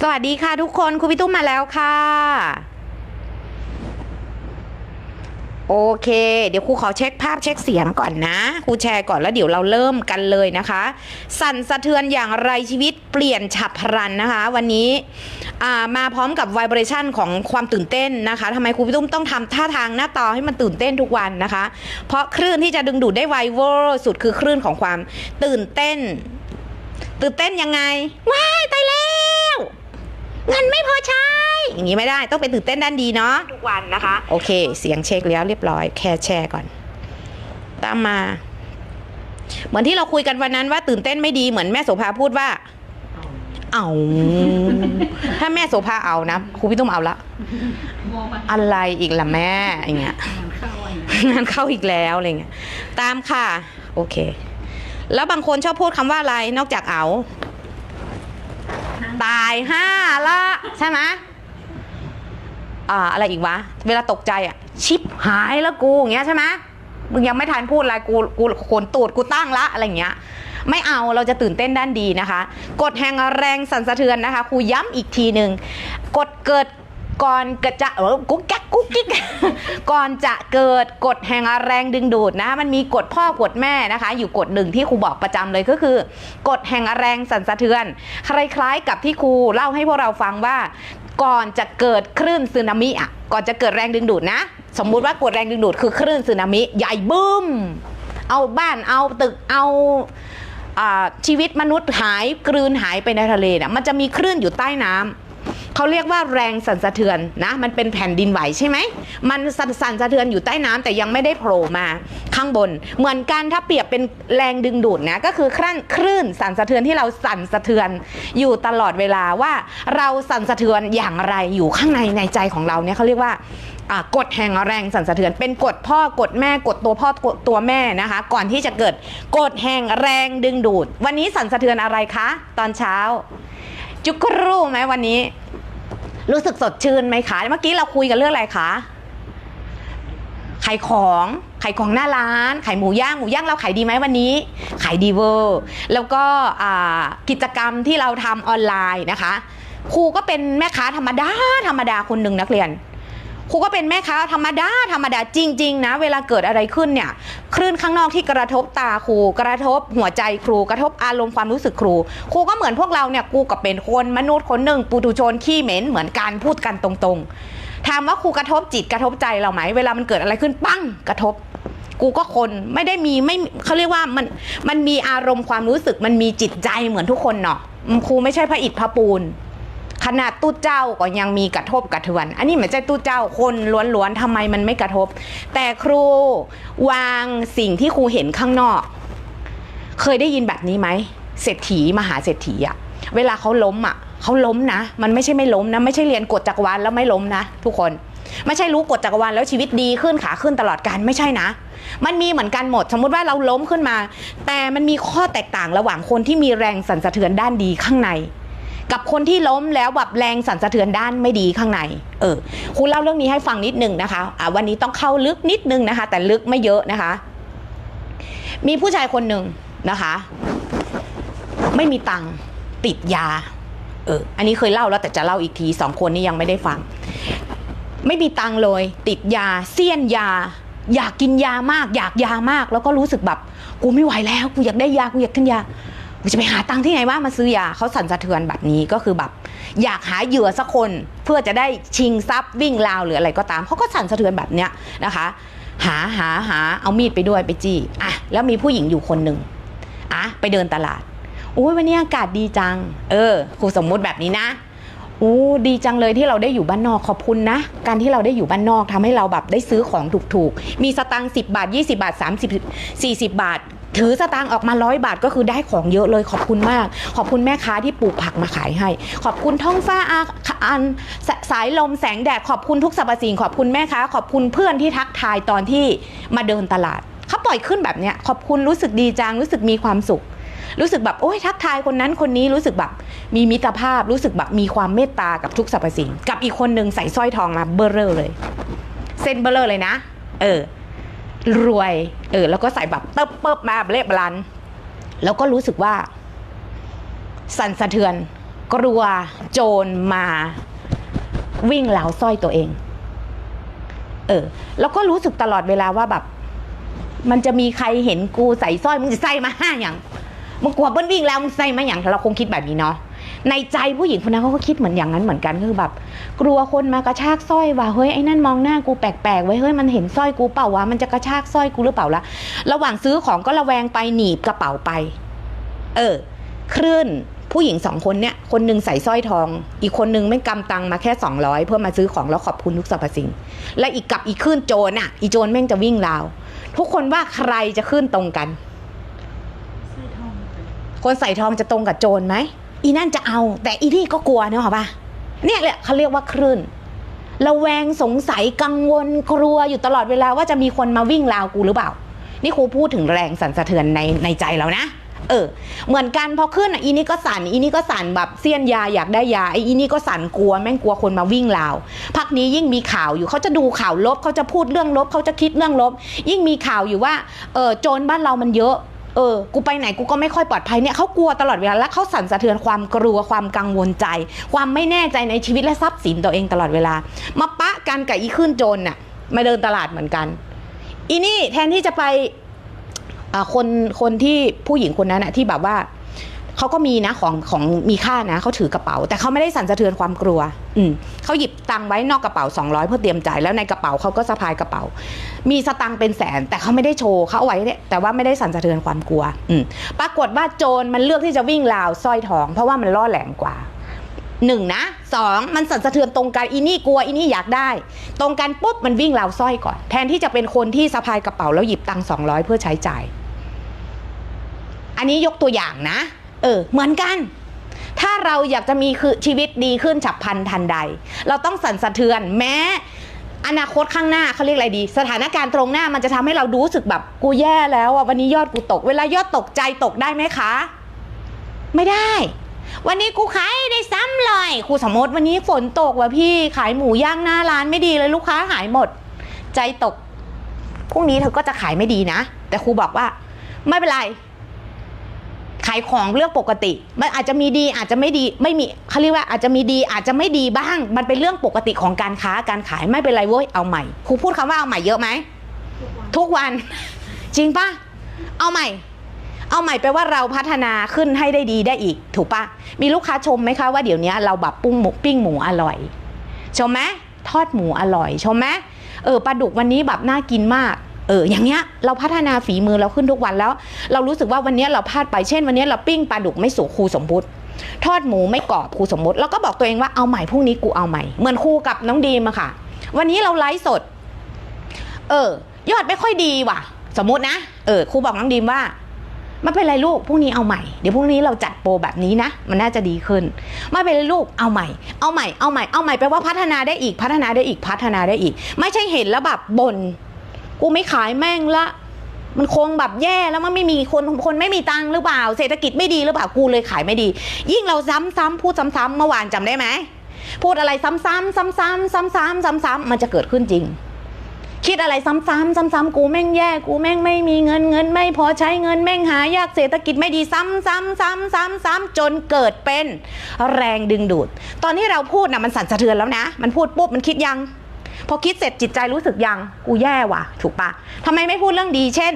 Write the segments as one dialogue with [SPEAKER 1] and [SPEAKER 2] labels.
[SPEAKER 1] สวัสดีค่ะทุกคนครูพี่ตุ้มมาแล้วค่ะ โอเค เดี๋ยวครูขอเช็คภาพเช็คเสียงก่อนนะครูแชร์ก่อนแล้วเดี๋ยวเราเริ่มกันเลยนะคะ สั่นสะเทือนอย่างไรชีวิตเปลี่ยนฉับพลันนะคะ วันนี้มาพร้อมกับไวเบรชันของความตื่นเต้นนะคะทำไมครูพี่ตุ้มต้องทำท่าทางหน้าตาให้มันตื่นเต้นทุกวันนะคะ เพราะคลื่นที่จะดึงดูดได้ไวเวอร์สุดคือคลื่นของความตื่นเต้น ตื่นเต้นยังไงว้ายตายแล้ว เงินไม่พอใช้ อย่างนี้ไม่ได้ต้องเป็นตื่นเต้นด้านดีเนาะทุกวันนะคะ โอเค เสียงเช็คแล้วเรียบร้อยแค่แชร์ก่อน ตามมา เหมือนที่เราคุยกันวันนั้นว่าตื่นเต้นไม่ดีเหมือนแม่โสภาพูดว่า เอาถ้าแม่โสภาเอานะครูพี่ตุ้มเอาละ
[SPEAKER 2] มองมา
[SPEAKER 1] อะไรอีกล่ะแม่อย่างเงี้ย
[SPEAKER 2] งานเข้าอะ
[SPEAKER 1] งานเข้าอีกแล้วอะไรเงี้ยตามค่ะ โอเค แล้วบางคนชอบพูดคำว่าอะไรนอกจากเอา ตายห้าละใช่ไหมอ่าอะไรอีกวะ เวลาตกใจอะ ชิปหายแล้วกูอย่างเงี้ยใช่ไหมมึงยังไม่ทันพูดอะไรกูกูขนตูดกูตั้งละอะไรอย่างเงี้ยไม่เอาเราจะตื่นเต้นด้านดีนะคะ กฎแห่งแรงสั่นสะเทือนนะคะครูย้ำอีกทีหนึ่งกฎเกิด ก่อนกระจะเออกุ๊กแก๊กกุ๊กกิ๊ก ก่อนจะเกิดกฎแห่งแรงดึงดูดนะคะมันมีกฎพ่อกฎแม่นะคะ อยู่กฎหนึ่งที่ครูบอกประจำเลยก็คือกฎแห่งแรงสั่นสะเทือน คล้ายๆ กับที่ครูเล่าให้พวกเราฟังว่า ก่อนจะเกิดคลื่นสึนามิอะก่อนจะเกิดแรงดึงดูดนะ สมมุติว่ากฎแรงดึงดูดคือคลื่นสึนามิ ใหญ่บึ้ม เอาบ้านเอาตึกเอาชีวิตมนุษย์หายกลืนหายไปในทะเลน่ะมันจะมีคลื่นอยู่ใต้น้ำ เขาเรียกว่าแรงสั่นสะเทือนนะมันเป็นแผ่นดินไหวใช่ไหมมันสั่นสั่นสะเทือนอยู่ใต้น้ำแต่ยังไม่ได้โผล่มาข้างบน เหมือนกันถ้าเปรียบเป็นแรงดึงดูดนะก็คือคลื่นคลื่นสั่นสะเทือนที่เราสั่นสะเทือนอยู่ตลอดเวลาว่าเราสั่นสะเทือนอย่างไรอยู่ข้างในในใจของเราเนี่ยเขาเรียกว่ากฎแห่งแรงสั่นสะเทือน เป็นกฎพ่อกฎแม่กฎตัวพ่อตัวแม่นะคะ ก่อนที่จะเกิดกฎแห่งแรงดึงดูด วันนี้สั่นสะเทือนอะไรคะ ตอนเช้า จุกกรูไหมวันนี้ รู้สึกสดชื่นไหมคะ เมื่อกี้เราคุยกันเรื่องอะไรคะขายของขายของหน้าร้านขายหมูย่างหมูย่างเราขายดีไหมวันนี้ ขายดีเวอร์แล้วก็กิจกรรมที่เราทำออนไลน์นะคะครูก็เป็นแม่ค้าธรรมดาธรรมดาคนหนึ่งนักเรียน ครูก็เป็นแม่ค้าธรรมดาธรรมดาจริง ๆ นะ เวลาเกิดอะไรขึ้นเนี่ยคลื่นข้างนอกที่กระทบตาครู กระทบหัวใจครู กระทบอารมณ์ความรู้สึกครู ครูก็เหมือนพวกเราเนี่ยกูก็เป็นคนมนุษย์คนหนึ่งปุถุชนขี้เหม็นเหมือนกันพูดกันตรงๆถามว่าครูกระทบจิตกระทบใจเราไหมเวลามันเกิดอะไรขึ้นปั้งกระทบกูก็คนไม่ได้มีไม่เขาเรียกว่ามันมันมีอารมณ์ความรู้สึกมันมีจิตใจเหมือนทุกคนเนาะครูไม่ใช่พระอิฐพระปูน ขนาดตู้เจ้าก็ยังมีกระทบกระเทือน อันนี้ไม่ใช่ตู้เจ้าคนล้วนๆทำไมมันไม่กระทบ แต่ครูวางสิ่งที่ครูเห็นข้างนอก เคยได้ยินแบบนี้ไหมเศรษฐีมหาเศรษฐีอะเวลาเขาล้มอะเขาล้มนะ มันไม่ใช่ไม่ล้มนะ ไม่ใช่เรียนกฎจักรวาลแล้วไม่ล้มนะ ทุกคน ไม่ใช่รู้กฎจักรวาลแล้วชีวิตดีขึ้นขาขึ้นตลอดการไม่ใช่นะ มันมีเหมือนกันหมด สมมุติว่าเราล้มขึ้นมา แต่มันมีข้อแตกต่างระหว่างคนที่มีแรงสั่นสะเทือนด้านดีข้างใน กับคนที่ล้มแล้วแบบแรงสั่นสะเทือนด้านไม่ดีข้างใน เออครูเล่าเรื่องนี้ให้ฟังนิดนึงนะคะอะวันนี้ต้องเข้าลึกนิดนึงนะคะ แต่ลึกไม่เยอะนะคะ มีผู้ชายคนหนึ่งนะคะ ไม่มีตังติดยา เออ อันนี้เคยเล่าแล้วแต่จะเล่าอีกทีสองคนนี้ยังไม่ได้ฟัง ไม่มีตังเลย ติดยา เสี้ยนยา อยากกินยามาก อยากยามาก แล้วก็รู้สึกแบบ กูไม่ไหวแล้ว กูอยากได้ยา กูอยากกินยา จะไปหาตังค์ที่ไหนว่ามาซื้อยาเขาสั่นสะเทือนแบบนี้ก็คือแบบ อยากหาเหยื่อสักคนเพื่อจะได้ชิงทรัพย์วิ่งราวหรืออะไรก็ตามเขาก็สั่นสะเทือนแบบเนี้ยนะคะ หาหาหาเอามีดไปด้วยไปจี้อะแล้วมีผู้หญิงอยู่คนหนึ่งอะไปเดินตลาดอุ้ยวันนี้อากาศดีจัง เออครูสมมุติแบบนี้นะอู้ดีจังเลยที่เราได้อยู่บ้านนอกขอบคุณนะ การที่เราได้อยู่บ้านนอกทำให้เราแบบได้ซื้อของถูกๆ มีสตังค์10บาท 20 บาท 30 40 บาท ถือสตางค์ออกมาร้อยบาทก็คือได้ของเยอะเลยขอบคุณมาก ขอบคุณแม่ค้าที่ปลูกผักมาขายให้ ขอบคุณท้องฟ้าอาอันสสายลมแสงแดดขอบคุณทุกสรรพสิ่งขอบคุณแม่ค้า ขอบคุณเพื่อนที่ทักทายตอนที่มาเดินตลาดเขาปล่อยขึ้นแบบเนี้ยขอบคุณรู้สึกดีจังรู้สึกมีความสุข รู้สึกแบบโอ้ยทักทายคนนั้นคนนี้รู้สึกแบบมีมิตรภาพรู้สึกแบบมีความเมตตากับทุกสรรพสิ่ง กับอีกคนหนึ่งใส่สร้อยทองมาเบอร์เรอเลย เส้นเบอร์เรอเลยนะ เออ รวยเออแล้วก็ใส่แบบเติบเปิบมาแบบเล็บลันแล้วก็รู้สึกว่า สั่นสะเทือน กลัวโจรมาวิ่งราวสร้อยตัวเอง เออ แล้วก็รู้สึกตลอดเวลาว่าแบบ มันจะมีใครเห็นกูใส่สร้อยมึงจะใส่มาห้าอย่างมึงกลัวเบิ้ลวิ่งแล้วมึงใส่มาอย่างเราคงคิดแบบนี้เนาะ ในใจผู้หญิงคนนั้นเขาก็คิดเหมือนอย่างนั้นเหมือนกันคือแบบ กลัวคนมากระชากสร้อยว่าเฮ้ยไอ้นั่นมองหน้ากูแปลกๆไว้เฮ้ยมันเห็นสร้อยกูเปล่าวะมันจะกระชากสร้อยกูหรือเปล่าละระหว่างซื้อของก็ระแวงไปหนีบกระเป๋าไป เออคลื่นผู้หญิงสองคนเนี่ยคนหนึ่งใส่สร้อยทอง อีกคนหนึ่งไม่งกำตังมาแค่ 200 เพื่อมาซื้อของแล้วขอบคุณทุกสรรพสิ่ง และอีกกับอีกคลื่นโจรอะ อีโจรแม่งจะวิ่งราว ทุกคนว่าใครจะขึ้นตรงกัน คนใส่ทองจะตรงกับโจรไหม อีนั่นจะเอา แต่อีนี่ก็กลัวเนอะปะเนี่ยแหละเขาเรียกว่าคลื่นระแวงสงสัยกังวลกลัวอยู่ตลอดเวลาว่าจะมีคนมาวิ่งราวกูหรือเปล่า นี่ครูพูดถึงแรงสั่นสะเทือนในในใจเรานะ เออ เหมือนกันพอขึ้นอะอีนี่ก็สั่นอีนี่ก็สั่นแบบเสี้ยนยาอยากได้ยาไอ้อีนี่ก็สั่นกลัวแม่งกลัวคนมาวิ่งราวพักนี้ยิ่งมีข่าวอยู่เขาจะดูข่าวลบเขาจะพูดเรื่องลบเขาจะคิดเรื่องลบ ยิ่งมีข่าวอยู่ว่าเออโจรบ้านเรามันเยอะ เออ กูไปไหนกูก็ไม่ค่อยปลอดภัยเนี่ยเขากลัวตลอดเวลาและเขาสั่นสะเทือนความกลัวความกังวลใจ ความไม่แน่ใจในชีวิตและทรัพย์สินตัวเองตลอดเวลา มาปะกันกับอีขึ้นโจรน่ะมาเดินตลาดเหมือนกัน อีนี่แทนที่จะไปอ่าคนคนที่ผู้หญิงคนนั้นอะที่แบบว่า เขาก็มีนะของของมีค่านะเขาถือกระเป๋า แต่เขาไม่ได้สั่นสะเทือนความกลัว อืมเขาหยิบตังไว้นอกกระเป๋า 200 เพื่อเตรียมจ่ายแล้วในกระเป๋าเขาก็สะพายกระเป๋า มีสตังเป็นแสน แต่เขาไม่ได้โชว์เขาเอาไว้เนี่ยแต่ว่าไม่ได้สั่นสะเทือนความกลัว อืมปรากฏว่าโจรมันเลือกที่จะวิ่งราวสร้อยทอง เพราะว่ามันล่อแหลมกว่าหนึ่งนะสองมันสั่นสะเทือนตรงกันอีนี่กลัวอีนี่อยากได้ ตรงกันปุ๊บมันวิ่งราวสร้อยก่อน แทนที่จะเป็นคนที่สะพายกระเป๋าแล้วหยิบตังสองร้อยเพื่อใช้จ่าย อันนี้ยกตัวอย่างนะ เออเหมือนกัน ถ้าเราอยากจะมีคือชีวิตดีขึ้นฉับพลันทันใด เราต้องสั่นสะเทือนแม้อนาคตข้างหน้าเขาเรียกอะไรดี สถานการณ์ตรงหน้ามันจะทำให้เรารู้สึกแบบกูแย่แล้วอะวันนี้ยอดกูตก เวลายอดตกใจตกได้ไหมคะ ไม่ได้ วันนี้กูขายได้ซ้ำเลยครูสมมติวันนี้ฝนตกว่ะพี่ขายหมูย่างหน้าร้านไม่ดีเลยลูกค้าหายหมด ใจตกพรุ่งนี้เธอก็จะขายไม่ดีนะ แต่ครูบอกว่า ไม่เป็นไร ขายของเรื่องปกติ มันอาจจะมีดีอาจจะไม่ดีไม่มีเขาเรียกว่าอาจจะมีดีอาจจะไม่ดีบ้าง มันเป็นเรื่องปกติของการค้าการขายไม่เป็นไรเว้ยเอาใหม่ครูพูดคำว่าเอาใหม่เยอะไหมทุกวัน จริงปะเอาใหม่ เอาใหม่แปลว่าเราพัฒนาขึ้นให้ได้ดีได้อีก ถูกปะมีลูกค้าชมไหมคะว่าเดี๋ยวนี้เราแบบปุ้งหมูปิ้งหมูอร่อยชมไหมทอดหมูอร่อยชมไหมเออปลาดุกวันนี้แบบน่ากินมาก เอออย่างเงี้ยเราพัฒนาฝีมือเราขึ้นทุกวันแล้ว เรารู้สึกว่าวันนี้เราพลาดไปเช่น วันนี้เราปิ้งปลาดุกไม่สุกครูสมมุติทอดหมูไม่กรอบครูสมมุติ แล้วก็บอกตัวเองว่าเอาใหม่พรุ่งนี้กูเอาใหม่ เหมือนครูกับน้องดีมอะค่ะ วันนี้เราไลฟ์สด เออ ยอดไม่ค่อยดีว่ะ สมมุตินะเออครูบอกน้องดีมว่าไม่เป็นไรลูกพรุ่งนี้เอาใหม่เดี๋ยวพรุ่งนี้เราจัดโปรแบบนี้นะ มันน่าจะดีขึ้น ไม่เป็นไรลูกเอาใหม่ เอาใหม่เอาใหม่เอาใหม่แปลว่าพัฒนาได้อีกพัฒนาได้อีกพัฒนาได้อีก ไม่ใช่เห็นแล้วแบบบน่น กูไม่ขายแม่งละ มันคงแบบแย่แล้วมันไม่มีคนคนไม่มีตังค์หรือเปล่า เศรษฐกิจไม่ดีหรือเปล่ากูเลยขายไม่ดี ยิ่งเราซ้ำๆพูดซ้ำๆเมื่อวานจำได้ไหมพูดอะไรซ้ำๆซ้ำๆซ้ำๆซ้ำๆมันจะเกิดขึ้นจริง คิดอะไรซ้ำๆซ้ำๆกูแม่งแย่ กูแม่งไม่มีเงินเงิน ไม่พอใช้เงินแม่งหายากเศรษฐกิจไม่ดีซ้ำๆซ้ำๆซ้ำๆจนเกิดเป็นแรงดึงดูด ตอนที่เราพูดนะมันสั่นสะเทือนแล้วนะ มันพูดปุ๊บมันคิดยัง พอคิดเสร็จจิตใจรู้สึกยังกูแย่ว่ะ ถูกปะทำไมไม่พูดเรื่องดีเช่น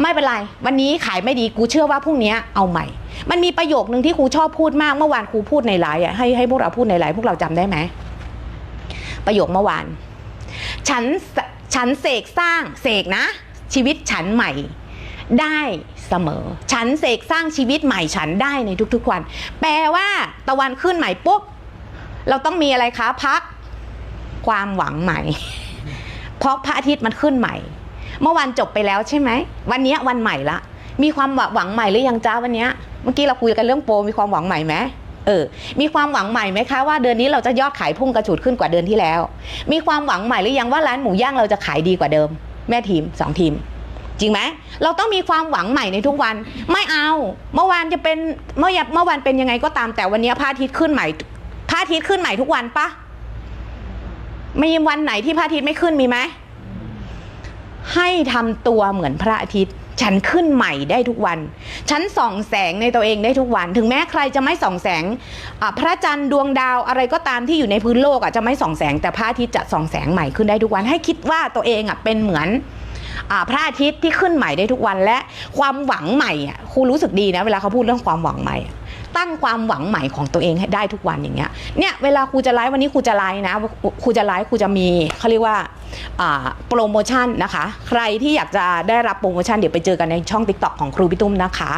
[SPEAKER 1] ไม่เป็นไร วันนี้ขายไม่ดีกูเชื่อว่าพรุ่งนี้เอาใหม่ มันมีประโยคนึงที่ครูชอบพูดมากเมื่อวานครูพูดในไลน์อะให้ให้พวกเราพูดในไลน์พวกเราจำได้ไหมประโยคเมื่อวาน ฉันฉันเสกสร้างเสกนะ ชีวิตฉันใหม่ได้เสมอ ฉันเสกสร้างชีวิตใหม่ฉันได้ในทุกๆวัน แปลว่าตะวันขึ้นใหม่ปุ๊บ เราต้องมีอะไรคะ พัก ความหวังใหม่ เพราะพระอาทิตย์มันขึ้นใหม่ เมื่อวันจบไปแล้วใช่ไหม วันนี้วันใหม่ละ มีความหวังใหม่หรือยังจ้าวันนี้เมื่อกี้เราคุยกันเรื่องโปรมีความหวังใหม่ไหมเออ มีความหวังใหม่ไหมคะว่าเดือนนี้เราจะยอดขายพุ่งกระฉูดขึ้นกว่าเดือนที่แล้ว มีความหวังใหม่หรือยังว่าร้านหมูย่างเราจะขายดีกว่าเดิม แม่ทีมสองทีม จริงไหมเราต้องมีความหวังใหม่ในทุกวัน ไม่เอา เมื่อวานจะเป็นเมื่อเมื่อวานเป็นยังไงก็ตามแต่วันนี้พระอาทิตย์ขึ้นใหม่พระอาทิตย์ขึ้นใหม่ทุกวันปะ มีวันไหนที่พระอาทิตย์ไม่ขึ้นมีไหม ให้ทำตัวเหมือนพระอาทิตย์ ฉันขึ้นใหม่ได้ทุกวัน ฉันส่องแสงในตัวเองได้ทุกวัน ถึงแม้ใครจะไม่ส่องแสง พระจันทร์ดวงดาวอะไรก็ตามที่อยู่ในพื้นโลกอะจะไม่ส่องแสง แต่พระอาทิตย์จะส่องแสงใหม่ขึ้นได้ทุกวัน ให้คิดว่าตัวเองอะเป็นเหมือนอพระอาทิตย์ที่ขึ้นใหม่ได้ทุกวันและความหวังใหม่อะครูรู้สึกดีนะเวลาเขาพูดเรื่องความหวังใหม่ ตั้งความหวังใหม่ของตัวเองให้ได้ทุกวันอย่างเงี้ยเนี่ยเวลาครูจะไลฟ์วันนี้ครูจะไลฟ์นะครูจะไลฟ์ครูจะมีเขาเรียกว่าโปรโมชั่นนะคะ ใครที่อยากจะได้รับโปรโมชั่นเดี๋ยวไปเจอกันในช่อง TikTok ของครูพี่ตุ้มนะคะ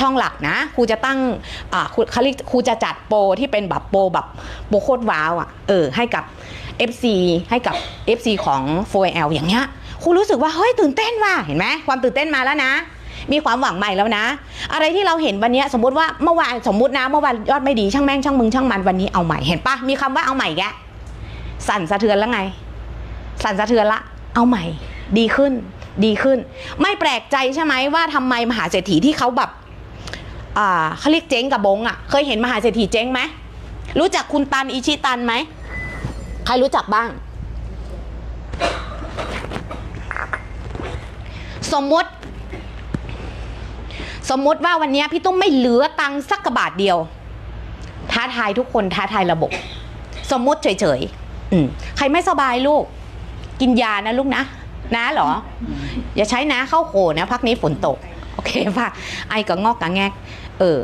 [SPEAKER 1] ช่องหลักนะครูจะตั้งครูเขาเรียกครูจะจัดโปรที่เป็นแบบโปรแบบโปรโคตรว้าวอะเออให้กับ FC ให้กับ FC ของ 4L อย่างเงี้ยครูรู้สึกว่าเฮ้ยตื่นเต้นว่ะเห็นไหมความตื่นเต้นมาแล้วนะ มีความหวังใหม่แล้วนะ อะไรที่เราเห็นวันนี้สมมติว่าเมื่อวานสมมตินะเมื่อวานยอดไม่ดีช่างแม่งช่างมึงช่างมันวันนี้เอาใหม่เห็นปะมีคำว่าเอาใหม่แกสั่นสะเทือนแล้วไง สั่นสะเทือนละเอาใหม่ ดีขึ้น ดีขึ้น ไม่แปลกใจใช่ไหมว่าทำไมมหาเศรษฐีที่เขาแบบอ่าเขาเรียกเจ๊งกับบงอะ เคยเห็นมหาเศรษฐีเจ๊งไหมรู้จักคุณตันอิชิตันไหมใครรู้จักบ้าง สมมติ สมมติว่าวันเนี้ยพี่ตุ้มไม่เหลือตังค์สักกระบาทเดียว ท้าทายทุกคนท้าทายระบบ สมมติเฉยๆอืมใครไม่สบายลูก กินยานะลูกนะ นะเหรอ อย่าใช้นะเข้าโคนะพักนี้ฝนตก โอเคป่ะไอก็งอกกะแงก เออ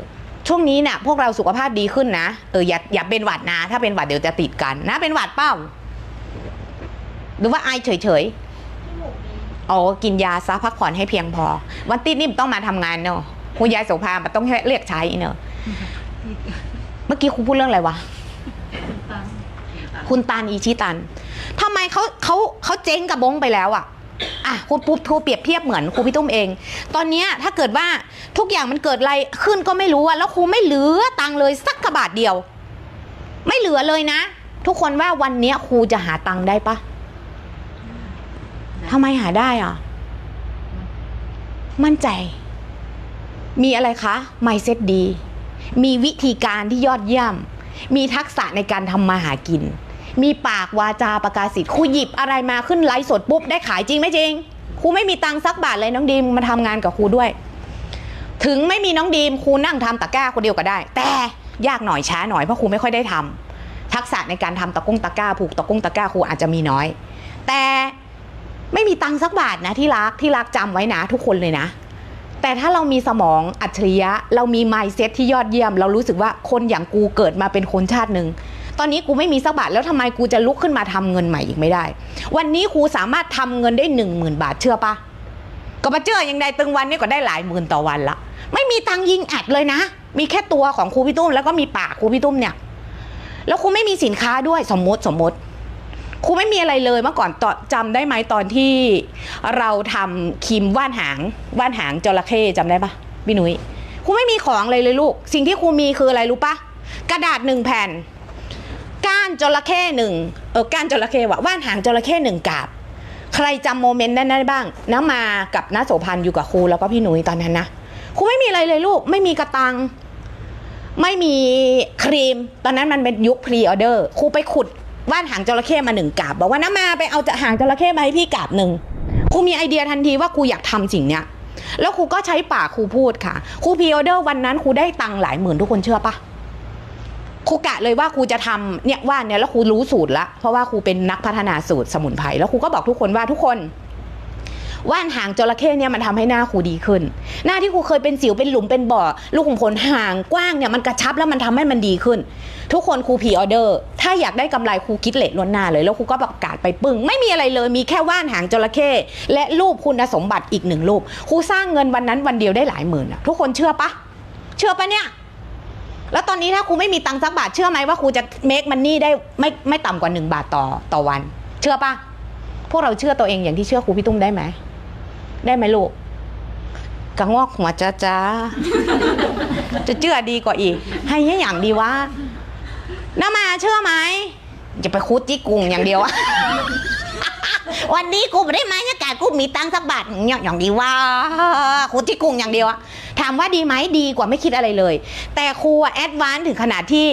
[SPEAKER 1] ช่วงนี้เนี่ยพวกเราสุขภาพดีขึ้นนะเอออย่าอย่าเป็นหวัดนะ ถ้าเป็นหวัดเดี๋ยวจะติดกันนะ เป็นหวัดเปล่าหรือว่าไอเฉยๆ อ๋อกินยาซะพักผ่อนให้เพียงพอ วันติดนี่มันต้องมาทำงานเนอะคุณยายโสภามันต้องเรียกใช้เนอะเมื่อกี้ครูพูดเรื่องอะไรวะคุณตันอีชิตันทำไมเขาเขาเขาเจ๊งกับบงไปแล้วอะอะคุณปุ๊บครูเปรียบเทียบเหมือนครูพี่ตุ้มเอง ตอนเนี้ยถ้าเกิดว่าทุกอย่างมันเกิดอะไรขึ้นก็ไม่รู้อะแล้วครูไม่เหลือตังเลยสักกระบาทเดียว ไม่เหลือเลยนะ ทุกคนว่าวันเนี้ยครูจะหาตังได้ปะ ทำไมหาได้อะ มั่นใจ มีอะไรคะ mindset ดี มีวิธีการที่ยอดเยี่ยม มีทักษะในการทำมาหากิน มีปากวาจาประกาศสิทธิ์ครูหยิบอะไรมาขึ้นไลฟ์สดปุ๊บได้ขายจริงไหมจริงครูไม่มีตังค์สักบาทเลยน้องดีมมาทำงานกับครูด้วย ถึงไม่มีน้องดีมครูนั่งทำตะกร้าคนเดียวก็ได้ แต่ยากหน่อยช้าหน่อยเพราะครูไม่ค่อยได้ทำทักษะในการทำตะกุ้งตะกร้าผูกตะกุ้งตะกร้าครูอาจจะมีน้อย แต่ ไม่มีตังค์สักบาทนะที่รักที่รักจำไว้นะ ทุกคนเลยนะ แต่ถ้าเรามีสมองอัจฉริยะ เรามี mindset ที่ยอดเยี่ยม เรารู้สึกว่าคนอย่างกูเกิดมาเป็นคนชาติหนึ่งตอนนี้กูไม่มีสักบาทแล้วทำไมกูจะลุกขึ้นมาทำเงินใหม่อีกไม่ได้ วันนี้ครูสามารถทำเงินได้หนึ่งหมื่นบาทเชื่อปะก็มาเจอยังไงตึงวันนี้ก็ได้หลายหมื่นต่อวันละไม่มีตังยิงแอดเลยนะ มีแค่ตัวของครูพี่ตุ้มแล้วก็มีปากครูพี่ตุ้มเนี่ย แล้วครูไม่มีสินค้าด้วยสมมติสมมติ ครูไม่มีอะไรเลยเมื่อก่อนตอนจำได้ไหมตอนที่เราทำครีมว่านหางว่านหางจระเข้จำได้ปะพี่หนุ้ยครูไม่มีของเลยเลยลูก สิ่งที่ครูมีคืออะไรรู้ปะกระดาษหนึ่งแผ่น ก้านจระเข้หนึ่งเออก้านจระเข้วะว่านหางจระเข้หนึ่งกาบ ใครจำโมเมนต์นั้นได้บ้างน้ามากับน้าโสพันอยู่กับครูแล้วก็พี่หนุ้ยตอนนั้นนะครูไม่มีอะไรเลยลูก ไม่มีกระตังไม่มีครีม ตอนนั้นมันเป็นยุคพรีออเดอร์ครูไปขุด ว่านหางจระเข้มาหนึ่งกาบ บอกว่าน้ามาไปเอาจะหางจระเข้มาให้พี่กาบหนึ่งครูมีไอเดียทันทีว่าครูอยากทำสิ่งเนี้ยแล้วครูก็ใช้ปากครูพูดค่ะครูพีออเดอร์วันนั้นครูได้ตังหลายหมื่นทุกคนเชื่อปะครูกะเลยว่าครูจะทำเนี่ยว่านเนี่ยแล้วครูรู้สูตรละเพราะว่าครูเป็นนักพัฒนาสูตรสมุนไพรแล้วครูก็บอกทุกคนว่าทุกคน ว่านหางจระเข้เนี่ยมันทำให้หน้าครูดีขึ้น หน้าที่ครูเคยเป็นสิวเป็นหลุมเป็นบ่อ ลูกขุมขนห่างกว้างเนี่ยมันกระชับแล้วมันทำให้มันดีขึ้น ทุกคนครูพีออเดอร์ ถ้าอยากได้กำไรครูคิดเลทล่วงหน้าเลย แล้วครูก็ประกาศไปปึ้งไม่มีอะไรเลยมีแค่ว่านหางจระเข้และรูปคุณสมบัติอีกหนึ่งรูปครูสร้างเงินวันนั้นวันเดียวได้หลายหมื่นอะทุกคนเชื่อปะเชื่อปะเนี่ยแล้วตอนนี้ถ้าครูไม่มีตังค์สักบาทเชื่อไหมว่าครูจะเมคมันนี่ได้ไม่ไม่ต่ำกว่าหนึ่งบาทต่อต่อวัน เชื่อปะพวกเราเชื่อตัวเองอย่างที่เชื่อครูพี่ตุ้มได้ไหม ได้ไหมลูกกระงอกหัวจ้าจ้าจะเชื่อดีกว่าอีก ให้ให้อย่างดีวะน้ามาเชื่อไหมจะไปคุดจี้กุงอย่างเดียวอะวันนี้กูไม่ได้มาเนี่ยกากูมีตังค์สักบาทอย่างอย่างดีว่าคุดจี้กุงอย่างเดียวอะถามว่าดีไหมดีกว่าไม่คิดอะไรเลย แต่ครูอะแอดวานซ์ถึงขนาดที่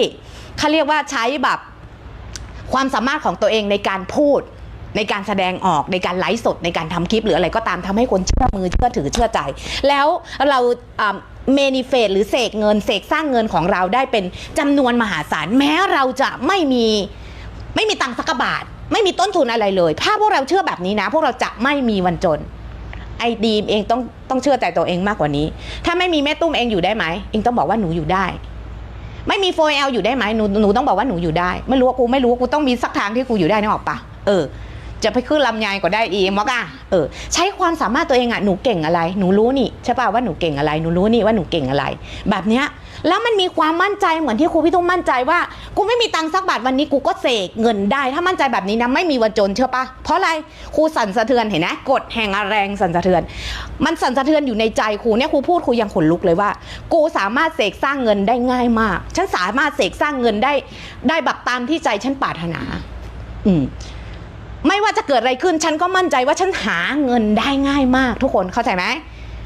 [SPEAKER 1] เขาเรียกว่าใช้แบบความสามารถของตัวเองในการพูด ในการแสดงออกในการไลฟ์สดในการทำคลิปหรืออะไรก็ตามทำให้คนเชื่อมือเชื่อถือเชื่อใจ แล้วเราเมนิเฟตหรือเสกเงินเสกสร้างเงินของเราได้เป็นจำนวนมหาศาลแม้เราจะไม่มีไม่มีตังค์สักบาท ไม่มีต้นทุนอะไรเลย ถ้าพวกเราเชื่อแบบนี้นะ พวกเราจะไม่มีวันจน ไอดีมเองต้องต้องเชื่อใจตัวเองมากกว่านี้ ถ้าไม่มีแม่ตุ้มเองอยู่ได้ไหมเองต้องบอกว่าหนูอยู่ได้ไม่มีโฟเอลอยู่ได้ไหมหนูหนูต้องบอกว่าหนูอยู่ได้ ไม่รู้ว่ากูไม่รู้ว่ากูต้องมีสักทางที่กูอยู่ได้นึกออกปะเออ จะไปขึ้นลำไยก็ได้อีมอกอะเออใช้ความสามารถตัวเองอะหนูเก่งอะไร หนูรู้นี่ใช่ป่ะว่าหนูเก่งอะไรหนูรู้นี่ว่าหนูเก่งอะไร แบบเนี้ยแล้วมันมีความมั่นใจเหมือนที่ครูพี่ตุ้มมั่นใจว่ากูไม่มีตังค์สักบาทวันนี้กูก็เสกเงินได้ ถ้ามั่นใจแบบนี้นะไม่มีวันจนเชื่อปะเพราะอะไรครูสั่นสะเทือนเห็นไหมกฎแห่งแรงสั่นสะเทือน มันสั่นสะเทือนอยู่ในใจครูเนี่ยครูพูดครูยังขนลุกเลยว่า กูสามารถเสกสร้างเงินได้ง่ายมาก ฉันสามารถเสกสร้างเงินได้ ได้แบบตามที่ใจฉันปรารถนา อืม ไม่ว่าจะเกิดอะไรขึ้นฉันก็มั่นใจว่าฉันหาเงินได้ง่ายมาก ทุกคนเข้าใจไหม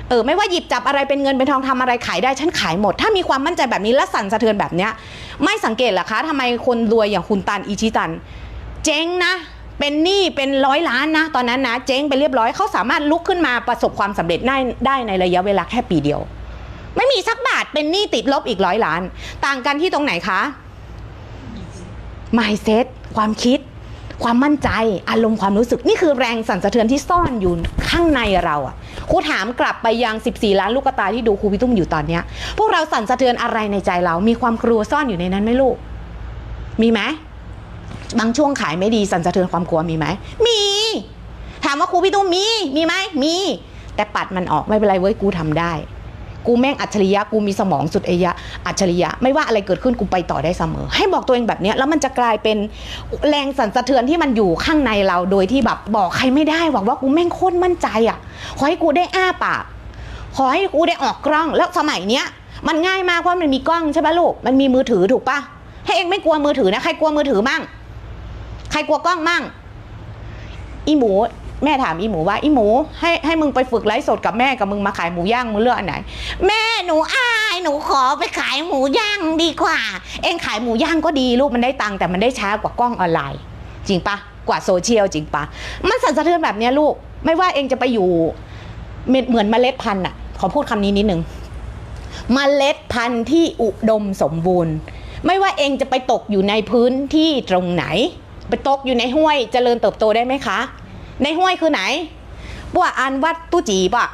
[SPEAKER 1] เออไม่ว่าหยิบจับอะไรเป็นเงินเป็นทองทำอะไรขายได้ฉันขายหมด ถ้ามีความมั่นใจแบบนี้และสั่นสะเทือนแบบเนี้ย ไม่สังเกตเหรอคะทำไมคนรวยอย่างคุณตันอิชิตัน เจ๊งนะ เป็นหนี้เป็นร้อยล้านนะ ตอนนั้นนะ เจ๊งไปเรียบร้อยเขาสามารถลุกขึ้นมาประสบความสำเร็จได้ได้ในระยะเวลาแค่ปีเดียว ไม่มีสักบาทเป็นหนี้ติดลบอีกร้อยล้าน ต่างกันที่ตรงไหนคะ mindset ความคิด ความมั่นใจอารมณ์ความรู้สึกนี่คือแรงสั่นสะเทือนที่ซ่อนอยู่ข้างในเราอะครูถามกลับไปยัง 14 ล้านลูกตาที่ดูครูพิตุ้มอยู่ตอนเนี้ยพวกเราสั่นสะเทือนอะไรในใจเรา มีความกลัวซ่อนอยู่ในนั้นไหมลูก มีไหมบางช่วงขายไม่ดีสั่นสะเทือนความกลัวมีไหมมี ถามว่าครูพี่ตุ้มมีมีไหมมี แต่ปัดมันออกไม่เป็นไรเว้ยกูทำได้ กูแม่งอัจฉริยะกูมีสมองสุดเอยะอัจฉริยะ ไม่ว่าอะไรเกิดขึ้นกูไปต่อได้เสมอ ให้บอกตัวเองแบบนี้แล้วมันจะกลายเป็นแรงสั่นสะเทือนที่มันอยู่ข้างในเราโดยที่แบบบอกใครไม่ได้บอกว่ากูแม่งโคตรมั่นใจอะขอให้กูได้อ้าปากขอให้กูได้ออกกล้องแล้วสมัยเนี้ยมันง่ายมากเพราะมันมีกล้องใช่ปะลูกมันมีมือถือถูกปะให้เองไม่กลัวมือถือนะใครกลัวมือถือมั่งใครกลัวกล้องมั่งอีหมู แม่ถามอีหมูว่าอีหมูให้ให้มึงไปฝึกไลฟ์สดกับแม่กับมึงมาขายหมูย่างมึงเลือกอันไหน แม่หนูอายหนูขอไปขายหมูย่างดีกว่า เองขายหมูย่างก็ดีลูกมันได้ตังค์แต่มันได้ช้ากว่ากล้องออนไลน์ จริงปะกว่าโซเชียลจริงปะมันสั่นสะเทือนแบบนี้ลูก ไม่ว่าเองจะไปอยู่เหมือนเหมือนเมล็ดพันธุ์อะขอพูดคำนี้นิดนึงเมล็ดพันธุ์ที่อุดมสมบูรณ์ ไม่ว่าเองจะไปตกอยู่ในพื้นที่ตรงไหน ไปตกอยู่ในห้วยเจริญเติบโตได้ไหมคะ ในห้วยคือไหนปัวอันวัดตุจีปะ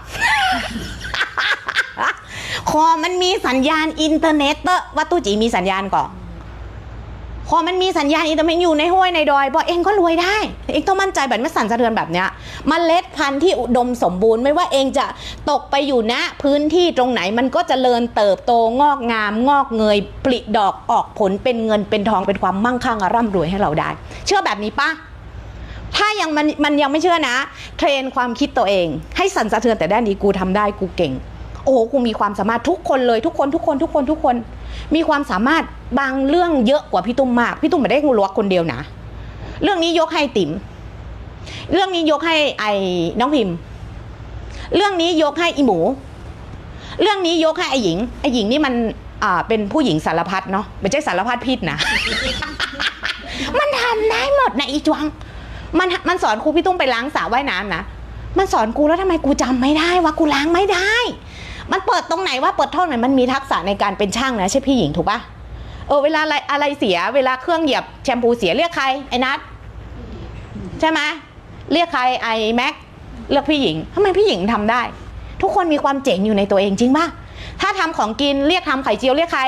[SPEAKER 1] คอมันมีสัญญาณอินเทอร์เน็ตเตอร์วัดตุจีมีสัญญาณก่อนคอมันมีสัญญาณอินเทอร์เน็ตอยู่ในห้วยในดอยบอกเองก็รวยได้ เองต้องมั่นใจแบบไม่สั่นสะเทือนแบบเนี้ยมเมล็ดพันธุ์ที่อุดมสมบูรณ์ไม่ว่าเองจะตกไปอยู่ณพื้นที่ตรงไหนมันก็จเจริญเติบโตงอกงาม งอกเงยปลิดอกออกผลเป็นเงินเป็นทองเป็นความมั่งคั่งร่ำรวยให้เราได้ เชื่อแบบนี้ปะ ถ้ายังมันมันยังไม่เชื่อนะ เทรนความคิดตัวเอง ให้สั่นสะเทือนแต่ด้านนี้กูทำได้กูเก่ง โอ้โหกูมีความสามารถทุกคนเลยทุกคนทุกคนทุกคนทุกคน มีความสามารถบางเรื่องเยอะกว่าพี่ตุ้มมาก พี่ตุ้มไม่ได้งูลวกคนเดียวนะ เรื่องนี้ยกให้ติ๋มเรื่องนี้ยกให้ไอ้น้องพิมพ์เรื่องนี้ยกให้อีหมู เรื่องนี้ยกให้ไอ้หญิง ไอ้หญิงนี่มันอ่าเป็นผู้หญิงสารพัดเนาะไม่ใช่สารพัดพิษนะ มันทำได้หมดนะอีจวง มันมันสอนครูพี่ตุ้มไปล้างสระว่ายน้ำนะมันสอนกูแล้วทำไมกูจำไม่ได้วะกูล้างไม่ได้ มันเปิดตรงไหนว่าเปิดท่อไหนมันมีทักษะในการเป็นช่างนะใช่พี่หญิงถูกปะเออเวลาอะไรอะไรเสีย เวลาเครื่องเหยียบแชมพูเสียเรียกใครไอ้นัทใช่ไหมเรียกใครไอ้แม็กเลือกพี่หญิงทำไมพี่หญิงทำได้ ทุกคนมีความเจ๋งอยู่ในตัวเองจริงปะถ้าทำของกินเรียกทำไข่เจียวเรียกใคร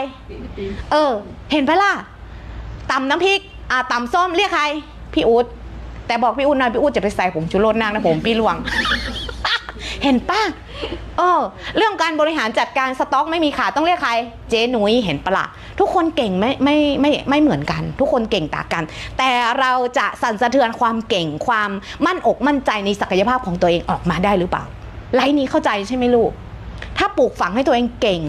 [SPEAKER 1] เออ เห็นปะล่ะตำน้ำพริกอ่าตำส้มเรียกใคร พี่อู๊ด แต่บอกพี่อู๊ดหน่อยพี่อู๊ดจะไปใส่ผงชูรสนางนะผมพี่หลวง เห็นป่ะเออ เรื่องการบริหารจัดการสต็อกไม่มีขาดต้องเรียกใคร เจ๊หนุยเห็นปะละทุกคนเก่งไม่ไม่ไม่ไม่เหมือนกัน ทุกคนเก่งต่างกัน แต่เราจะสั่นสะเทือนความเก่งความมั่นอกมั่นใจในศักยภาพของตัวเองออกมาได้หรือเปล่า ไลน์นี้เข้าใจใช่ไหมลูก ถ้าปลูกฝังให้ตัวเองเก่ง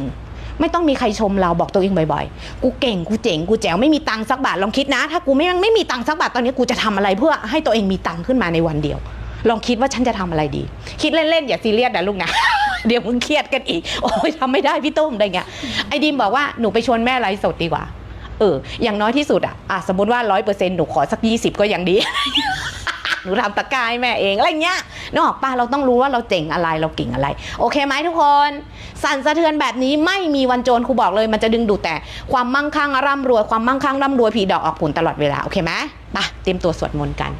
[SPEAKER 1] ไม่ต้องมีใครชมเราบอกตัวเองบ่อยๆ กูเก่งกูเจ๋งกูแจ๋วไม่มีตังค์สักบาทลองคิดนะ ถ้ากูไม่ไม่มีตังค์สักบาทตอนนี้กูจะทำอะไรเพื่อให้ตัวเองมีตังค์ขึ้นมาในวันเดียว ลองคิดว่าฉันจะทำอะไรดี คิดเล่นๆอย่าซีเรียสนะลูกนะเดี๋ยวมึงเครียดกันอีก โอ้ยทำไม่ได้พี่ตุ้มอะไรเงี้ยไอ้ดิมบอกว่าหนูไปชวนแม่ไลฟ์สดดีกว่า เออ อย่างน้อยที่สุดอะอะ สมมติว่าร้อยเปอร์เซ็นต์หนูขอสักยี่สิบก็ยังดี หนูทำตะกายแม่เองอะไรเงี้ยนึกออกปะเราต้องรู้ว่าเราเจ๋งอะไรเราเก่งอะไร โอเคไหมทุกคน สั่นสะเทือนแบบนี้ไม่มีวันโจรครูบอกเลย มันจะดึงดูดแต่ความมั่งคั่งร่ำรวยความมั่งคั่งร่ำรวยผีดอกออกผลตลอดเวลาโอเคไหมไปเตรียมตัวสวดมนต์กัน